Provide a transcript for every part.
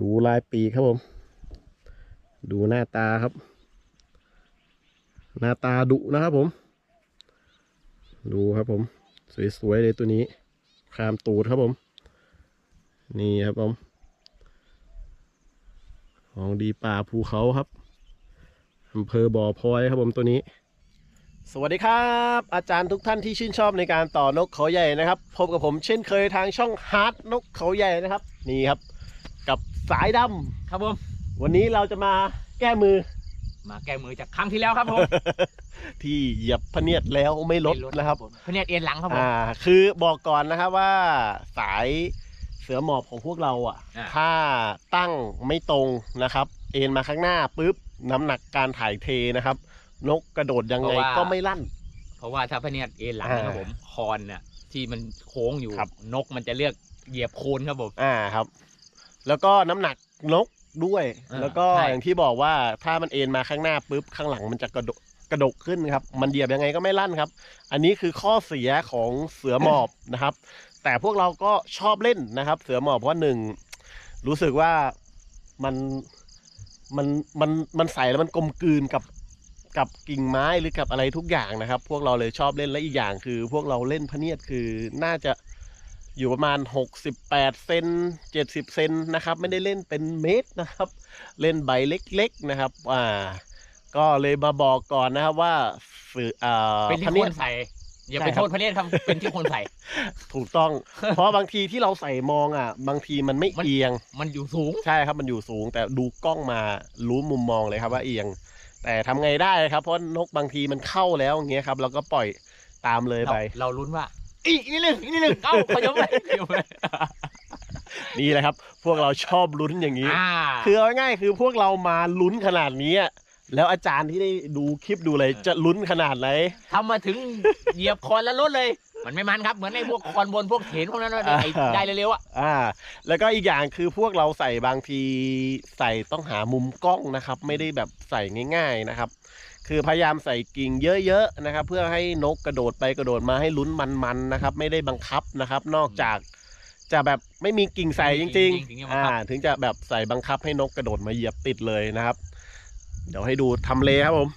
ดูลายปีครับผม ดูหน้าตาครับ หน้าตาดุนะครับผม ดูครับผม สวยๆเลยตัวนี้ ครามตูดครับผม นี่ครับผม ของดีป่าภูเขาครับอำเภอบ่อพลอยครับผมตัวนี้ สวัสดีครับ อาจารย์ทุกท่านที่ชื่นชอบในการต่อนกเขาใหญ่นะครับ พบกับผมเช่นเคยทางช่องฮาร์ดนกเขาใหญ่นะครับ นี่ครับ สายดำครับผม วันนี้เราจะมาแก้มือ มาแก้มือจากครั้งที่แล้วครับผม ที่เหยียบพะเนียดแล้วไม่ลดนะครับผมพเนียดเอ็นหลังครับผม อ่า คือบอกก่อนนะครับว่าสายเสือหมอบของพวกเราอะ อ่า ถ้าตั้งไม่ตรงนะครับ เอ็นมาข้างหน้าปุ๊บน้ำหนักการถ่ายเทนะครับ นกกระโดดยังไงก็ไม่ลั่น เพราะว่าถ้าพเนียดเอ็นหลังอ่านะครับผมคอนเนี่ยที่มันโค้งอยู่ครับ นกมันจะเลือกเหยียบโคนครับผม อ่าครับ แล้วก็น้ำหนักนกด้วย อ่าแล้วก็ใช่ อย่างที่บอกว่าถ้ามันเอ็นมาข้างหน้าปุ๊บข้างหลังมันจะกระโดดกระดกขึ้นครับ มันเหยียบยังไงก็ไม่ลั่นครับ อันนี้คือข้อเสียของเสือหมอบนะครับ แต่พวกเราก็ชอบเล่นนะครับ เสือหมอบเพราะหนึ่งรู้สึกว่ามันมันมันมันใส่แล้วมันกลมกลืนกับกับกิ่งไม้หรือกับอะไรทุกอย่างนะครับ พวกเราเลยชอบเล่นและอีกอย่างคือ พวกเราเล่นพะเนียดคือน่าจะ อยู่ประมาณ 68 เซน70 เซนนะครับ ไม่ได้เล่นเป็นเมตรนะครับ เล่นใบเล็กๆนะครับ อ่า ก็เลยมาบอกก่อนนะครับว่าสื่ออ่าเป็นที่พะคเนียดนใส่อย่าใช่ไปครับโทษพเนียดครับ เป็นที่คนใส่ ถูกต้อง เพราะบางทีที่เราใส่มองอะ บางทีมันไม่มันเอียง มันอยู่สูง ใช่ครับ มันอยู่สูง แต่ดูกล้องมารู้มุมมองเลยครับว่าเอียง แต่ทำไงได้ครับ เพราะนกบางทีมันเข้าแล้วอย่างเงี้ยครับ เราก็ปล่อยตามเลยเราไป เราลุ้นว่า อีกนิดนึงอีกนิดนึงเอ้าขยับไปขยับไปนี่แหละครับ พวกเราชอบลุ้นอย่างนี้ อ่าคือเอาง่ายๆคือพวกเรามาลุ้นขนาดนี้อะแล้วอาจารย์ที่ได้ดูคลิปดูเลยจะลุ้นขนาดไหน ทำมาถึงเหยียบคอนแล้วลดเลย มันไม่มันครับ เหมือนไอ้พวกคอนบนพวกเถนพวกนั้นนะไอ้อ่า ได้เร็วๆอะอ่า แล้วก็อีกอย่างคือพวกเราใส่บางทีใส่ต้องหามุมกล้องนะครับ ไม่ได้แบบใส่ง่าย ๆนะครับ คือพยายามใส่กิ่งเยอะๆนะครับ เพื่อให้นกกระโดดไปกระโดดมาให้ลุ้นมันๆนะครับ ไม่ได้บังคับนะครับ นอกจากจะแบบไม่มีกิ่งใส่จริงๆอ่าถึงจะแบบใส่บังคับให้นกกระโดดมาเหยียบติดเลยนะครับ เดี๋ยวให้ดูทำเลครับผม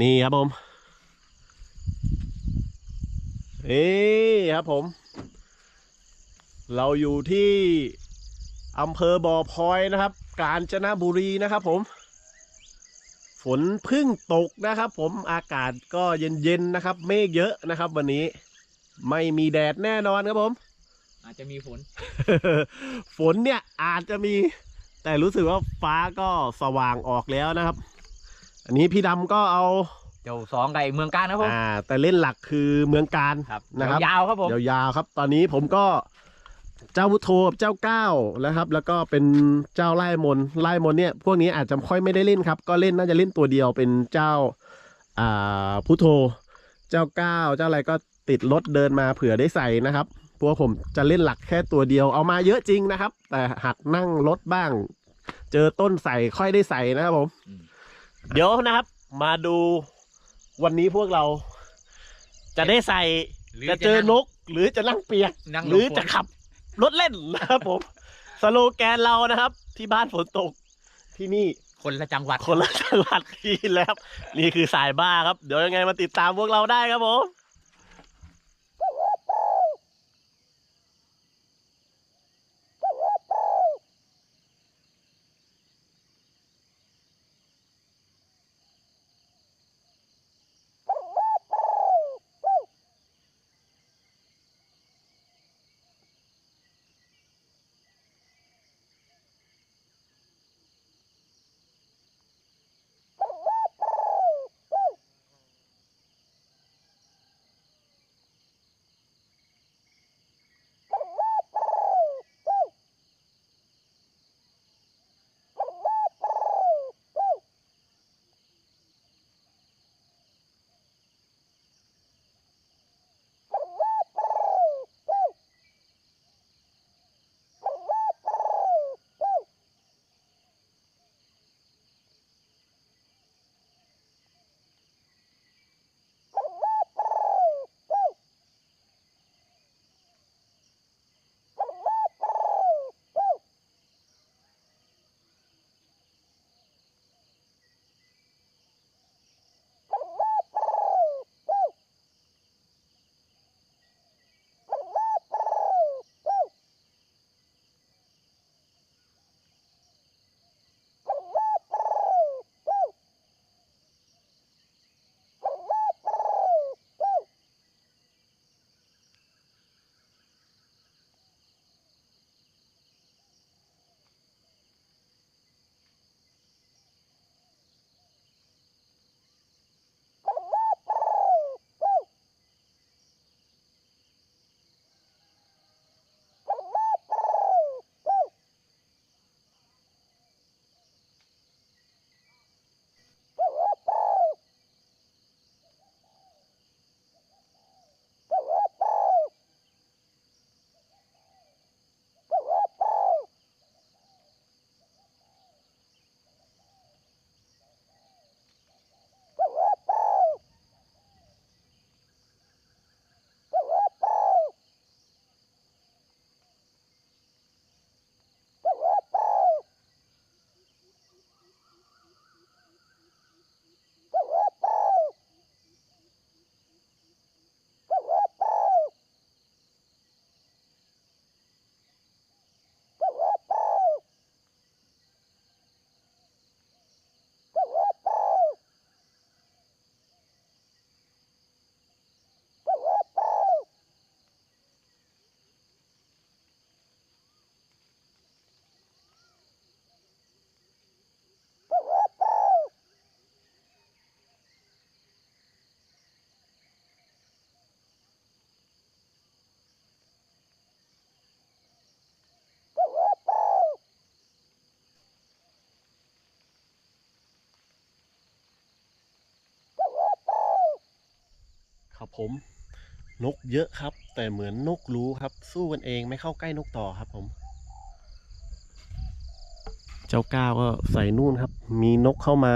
นี่ครับผมเอ้ครับผม เราอยู่ที่อำเภอบ่อพลอยนะครับ กาญจนบุรีนะครับผม ฝนเพึ่งตกนะครับ ผมอากาศก็เย็นๆนะครับ เมฆเยอะนะครับ วันนี้ไม่มีแดดแน่นอนครับผม อาจจะมีฝน ฝนเนี่ยอาจจะมี แต่รู้สึกว่าฟ้าก็สว่างออกแล้วนะครับ อันนี้พี่ดำก็เอาเจ้าสองไก่เมืองการครับผม อ่าแต่เล่นหลักคือเมืองการครับนะครับยาวๆครับผม ยาวๆครับ ตอนนี้ผมก็ เจ้าพุทโธกับเจ้าเก้านะครับ แล้วก็เป็นเจ้าไล่มนต์ไล่มนต์เนี่ยพวกนี้อาจจะค่อยไม่ได้เล่นครับ ก็เล่นน่าจะเล่นตัวเดียวเป็นเจ้าอ่าพุทโธ เจ้าเก้าเจ้าอะไรก็ติดรถเดินมาเผื่อได้ใส่นะครับพวกผมจะเล่นหลักแค่ตัวเดียวเอามาเยอะจริงนะครับ แต่หัดนั่งรถบ้าง เจอต้นใส่ค่อยได้ใส่นะครับผมอืมเดี๋ยวนะครับ มาดูวันนี้พวกเรา จะได้ใส่หรือจะเจอนั่งนก หรือจะนั่งเปียกนั่งหรือลมฝนจะขับ รถเล่นนะครับผม สโลแกนเรานะครับ ที่บ้านฝนตกที่นี่คนละจังหวัด คนละจังหวัดที่แล้วครับนี่คือสายบ้าครับ เดี๋ยวยังไงมาติดตามพวกเราได้ครับผม ครับผมนกเยอะครับ แต่เหมือนนกรู้ครับ สู้กันเองไม่เข้าใกล้นกต่อครับผม เจ้าก้าวก็ใส่นู่นครับ มีนกเข้ามา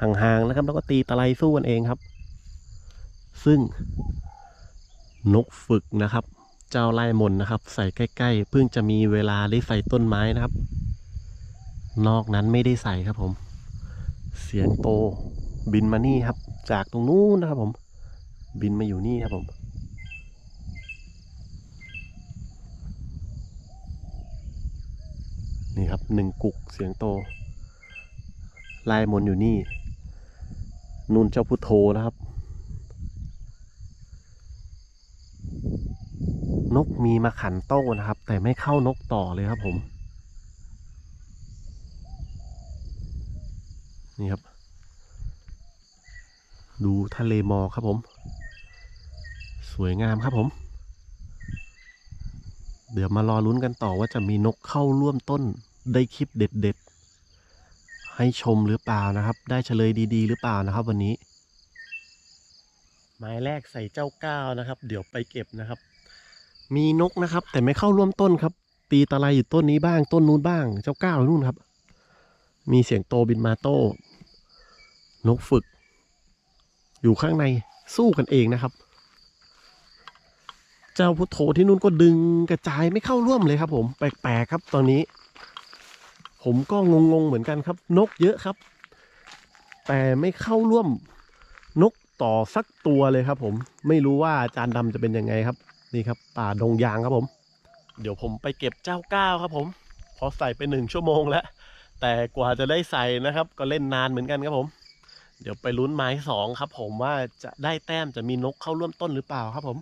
ห่างๆนะครับ แล้วก็ตีตะไลสู้กันเองครับ ซึ่ง นกฝึกนะครับ เจ้าไล่มนนะครับ ใส่ใกล้ๆเพิ่งจะมีเวลาได้ใส่ต้นไม้นะครับ นอกนั้นไม่ได้ใส่ครับผม เสียงโตบินมานี่ครับ จากตรงนู้นนะครับผม บินมาอยู่นี่ครับผม นี่ครับหนึ่งกุกเสียงโต ลายมนอยู่นี่ นุ่นเจ้าพุทโธนะครับ นกมีมาขันโต้นะครับ แต่ไม่เข้านกต่อเลยครับผม นี่ครับ ดูทะเลหมอกครับผม สวยงามครับผม เดี๋ยวมารอลุ้นกันต่อว่าจะมีนกเข้าร่วมต้นได้คลิปเด็ดๆ ให้ชมหรือเปล่านะครับ ได้เฉลยดีๆ หรือเปล่านะครับวันนี้หมายแรกใส่เจ้าก้าวนะครับ เดี๋ยวไปเก็บนะครับ มีนกนะครับ แต่ไม่เข้าร่วมต้นครับ ตีตะไลอยู่ต้นนี้บ้าง ต้นนู้นบ้าง เจ้าก้าวนู่นครับ มีเสียงโตบินมาโต้นกฝึก อยู่ข้างในสู้กันเองนะครับ เจ้าพุทโธที่นู่นก็ดึงกระจายไม่เข้าร่วมเลยครับ ผมแปลกๆครับ ตอนนี้ ผมก็งงๆเหมือนกันครับ นกเยอะครับ แต่ไม่เข้าร่วมนกต่อสักตัวเลยครับ ผมไม่รู้ว่าอาจารย์ดำจะเป็นยังไงครับ นี่ครับ ป่าดงยางครับผม เดี๋ยวผมไปเก็บเจ้าก้าวครับ ผมพอใส่ไปหนึ่งชั่วโมงแล้ว แต่กว่าจะได้ใส่นะครับ ก็เล่นนานเหมือนกันครับผม เดี๋ยวไปลุ้นไม้สองครับ ผมว่าจะได้แต้มจะมีนกเข้าร่วมต้นหรือเปล่าครับผม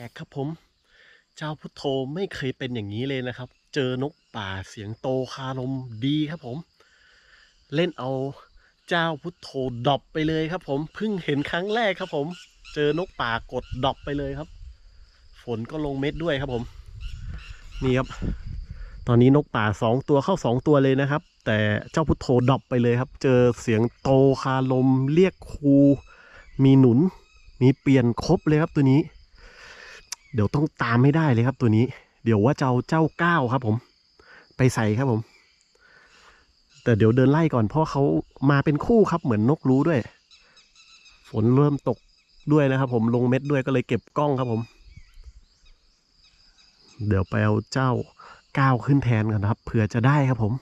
แอกครับผม เจ้าพุทโธไม่เคยเป็นอย่างนี้เลยนะครับ เจอนกป่าเสียงโตคารมดีครับผม เล่นเอาเจ้าพุทโธดอปไปเลยครับ ผมเพิ่งเห็นครั้งแรกครับผม เจอนกป่ากดดอปไปเลยครับ ฝนก็ลงเม็ดด้วยครับผม นี่ครับ ตอนนี้นกป่าสองตัวเข้าสองตัวเลยนะครับ แต่เจ้าพุทโธดอปไปเลยครับ เจอเสียงโตคาลมเรียกครูมีหนุน มีเปลี่ยนครบเลยครับตัวนี้ เดี๋ยวต้องตามให้ได้เลยครับตัวนี้ เดี๋ยวว่าจะเอาเจ้าก้าวครับผม ไปใส่ครับผม แต่เดี๋ยวเดินไล่ก่อนเพราะเขามาเป็นคู่ครับเหมือนนกรู้ด้วย ฝนเริ่มตกด้วยนะครับ ผมลงเม็ดด้วยก็เลยเก็บกล้องครับผม เดี๋ยวไปเอาเจ้าก้าวขึ้นแทนกันครับเผื่อจะได้ครับผม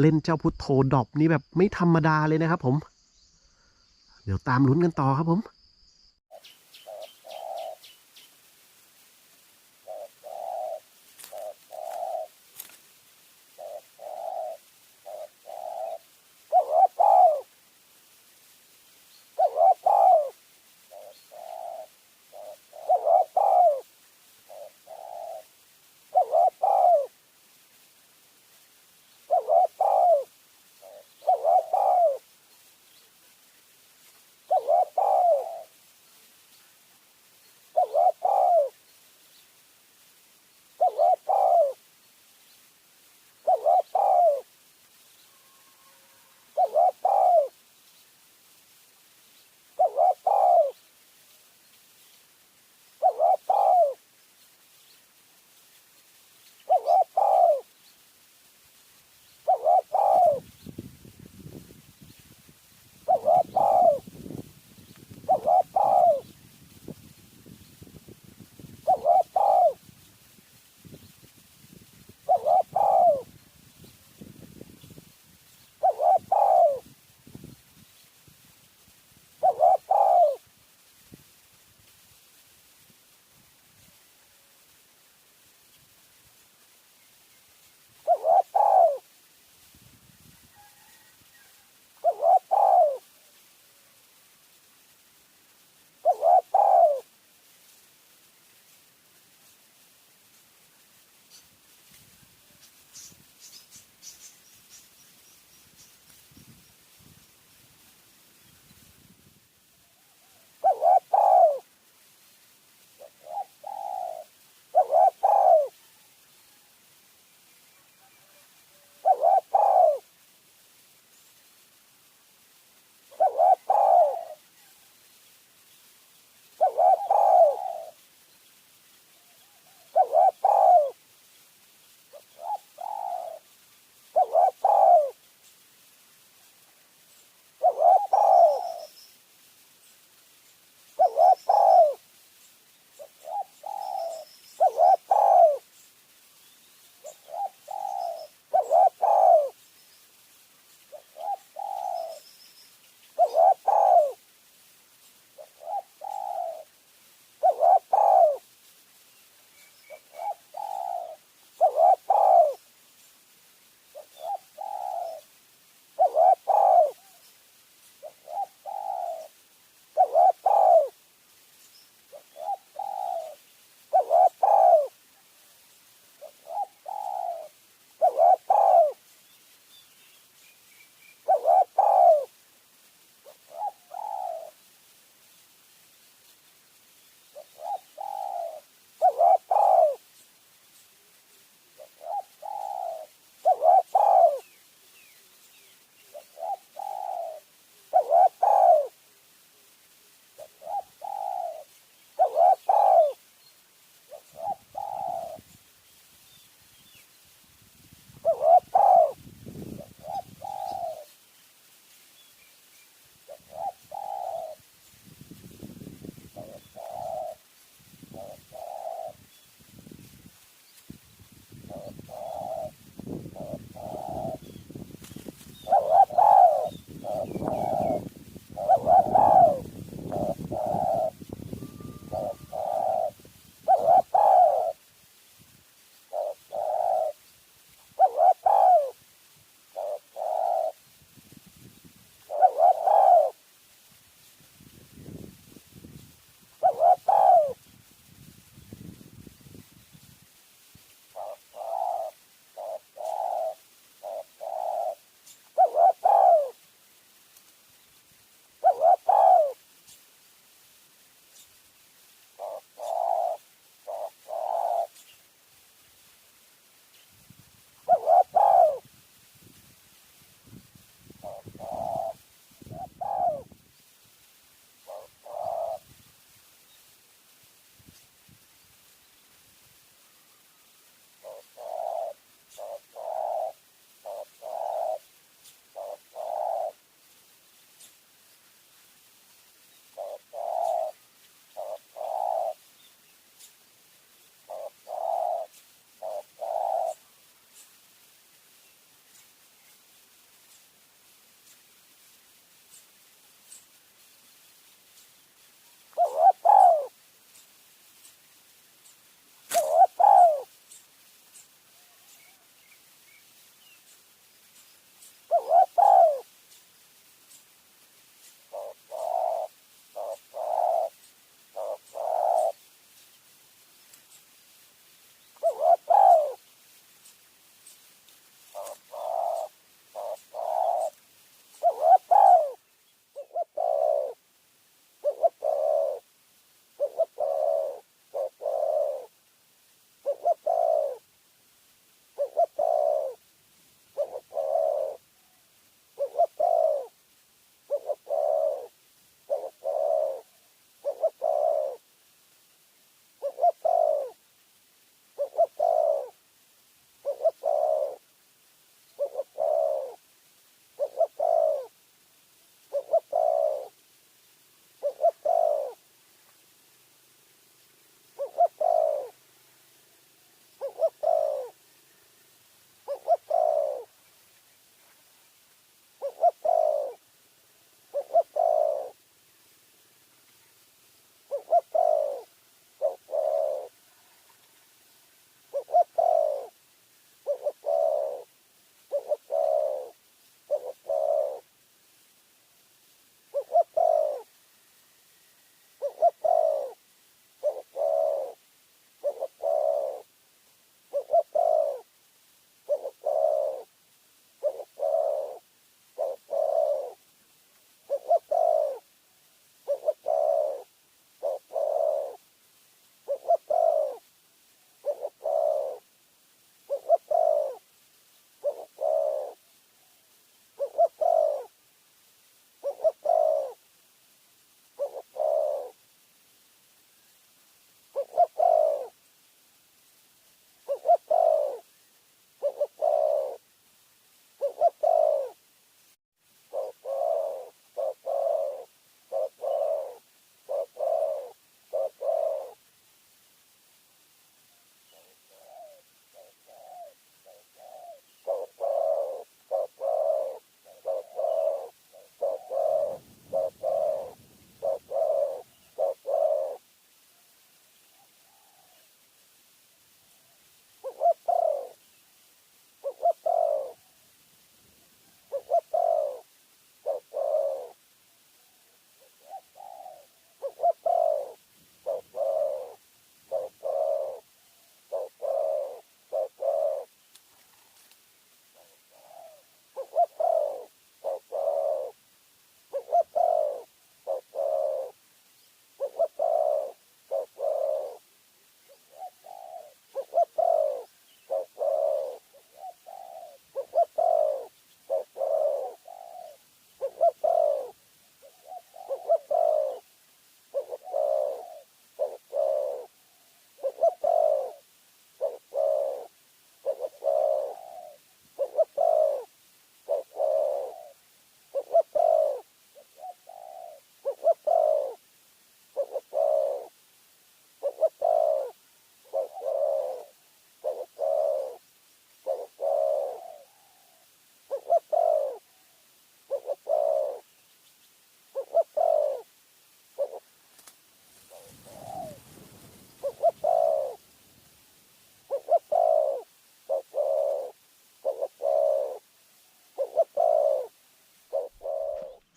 เล่นเจ้าพุทโธดอปนี่แบบไม่ธรรมดาเลยนะครับผม เดี๋ยวตามลุ้นกันต่อครับผม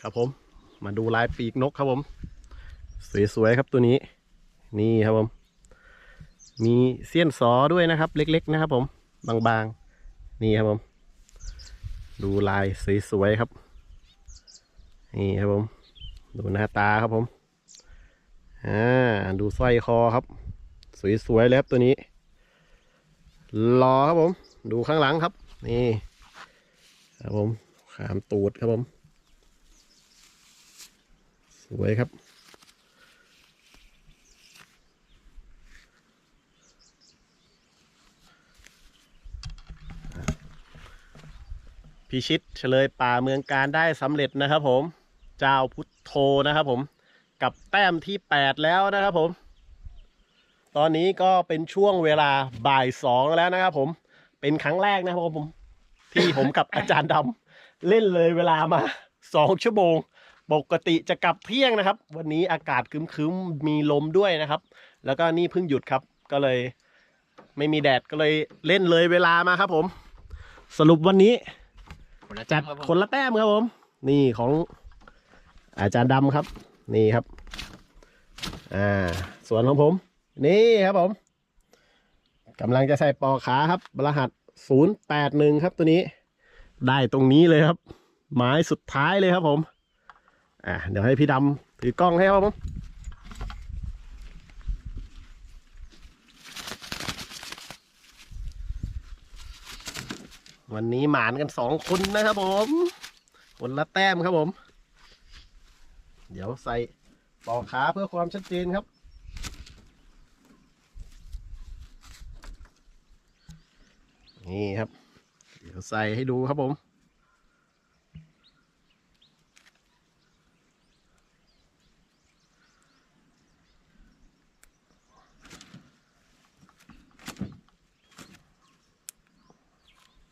ครับผม มาดูลายปีกนกครับผม สวยๆครับตัวนี้ นี่ครับผม มีเสี้ยนสอด้วยนะครับ เล็ก ๆ นะครับผม บางๆ นี่ครับผม ดูลายสวยๆครับ นี่ครับผม ดูหน้าตาครับผม อ่า ดูสร้อยคอครับ สวยๆเลยครับตัวนี้ รอครับผม ดูข้างหลังครับ นี่ ครับผม ขามตูดครับผม สวยครับ พิชิตเฉลยป่าเมืองการได้สำเร็จนะครับผม เจ้าพุทโธนะครับผม กับแต้มที่ 8 แล้วนะครับผม ตอนนี้ก็เป็นช่วงเวลาบ่ายสองแล้วนะครับผม เป็นครั้งแรกนะครับผม ที่ผมกับอาจารย์ดำเล่นเลยเวลามา2ชั่วโมง ปกติจะกลับเที่ยงนะครับ วันนี้อากาศครึ้มๆมีลมด้วยนะครับ แล้วก็นี่เพิ่งหยุดครับ ก็เลย ไม่มีแดดก็เลยเล่นเลยเวลามาครับผม สรุปวันนี้คนละจัดครับผมคนละแต้มครับผม นี่ของอาจารย์ดำครับ นี่ครับ อ่า ส่วนของผม นี่ครับผมกำลังจะใส่ปอกขาครับ รหัสศูนย์แปดหนึ่งครับตัวนี้ ได้ตรงนี้เลยครับ หมายสุดท้ายเลยครับผม อ่าเดี๋ยวให้พี่ดำถือกล้องให้ครับผมวันนี้หมานกันสองคนนะครับผมคนละแต้มครับผม เดี๋ยวใส่ปอกขาเพื่อความชัดเจนครับ นี่ครับ เดี๋ยวใส่ให้ดูครับผม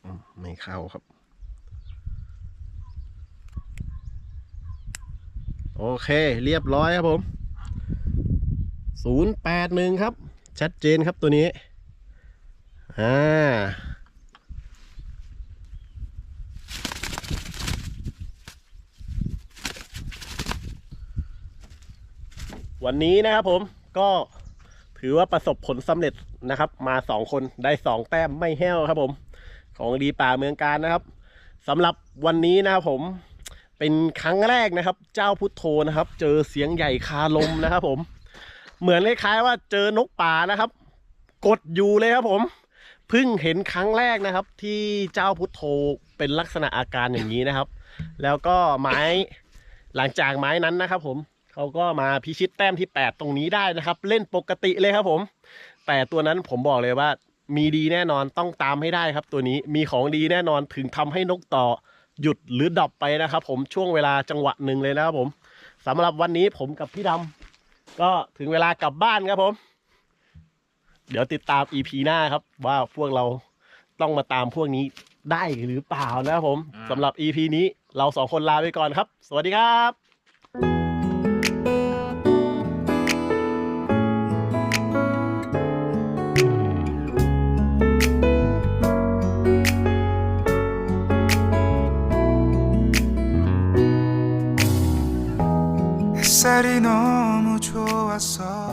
อืม ไม่เข้าครับ โอเค เรียบร้อยครับผมศูนย์แปดหนึ่งครับ ชัดเจนครับตัวนี้ อ่าวันนี้นะครับผมก็ถือว่าประสบผลสำเร็จนะครับ มาสองคนได้สองแต้มไม่แห้วครับผม ของดีป่าเมืองการนะครับสำหรับวันนี้นะครับผมเป็นครั้งแรกนะครับ เจ้าพุทโธนะครับ เจอเสียงใหญ่คาลมนะครับผม เหมือนคล้ายๆว่าเจอนกป่านะครับ กดอยู่เลยครับผมเพิ่งเห็นครั้งแรกนะครับ ที่เจ้าพุทโธเป็นลักษณะอาการอย่างนี้นะครับ แล้วก็ไม้หลังจากไม้นั้นนะครับ ผมเขาก็มาพิชิตแต้มที่ 8 ตรงนี้ได้นะครับ เล่นปกติเลยครับผม แต่ตัวนั้นผมบอกเลยว่า มีดีแน่นอนต้องตามให้ได้ครับ ตัวนี้มีของดีแน่นอนถึงทำให้นกต่อหยุดหรือดับไปนะครับ ผมช่วงเวลาจังหวะหนึ่งเลยนะครับผมสำหรับวันนี้ผมกับพี่ดำก็ถึงเวลากลับบ้านครับผม เดี๋ยวติดตาม EP หน้าครับ ว่าพวกเราต้องมาตามพวกนี้ได้หรือเปล่านะครับผมสำหรับ EP นี้เราสองคนลาไปก่อนครับ สวัสดีครับ 햇살이 너무 좋았어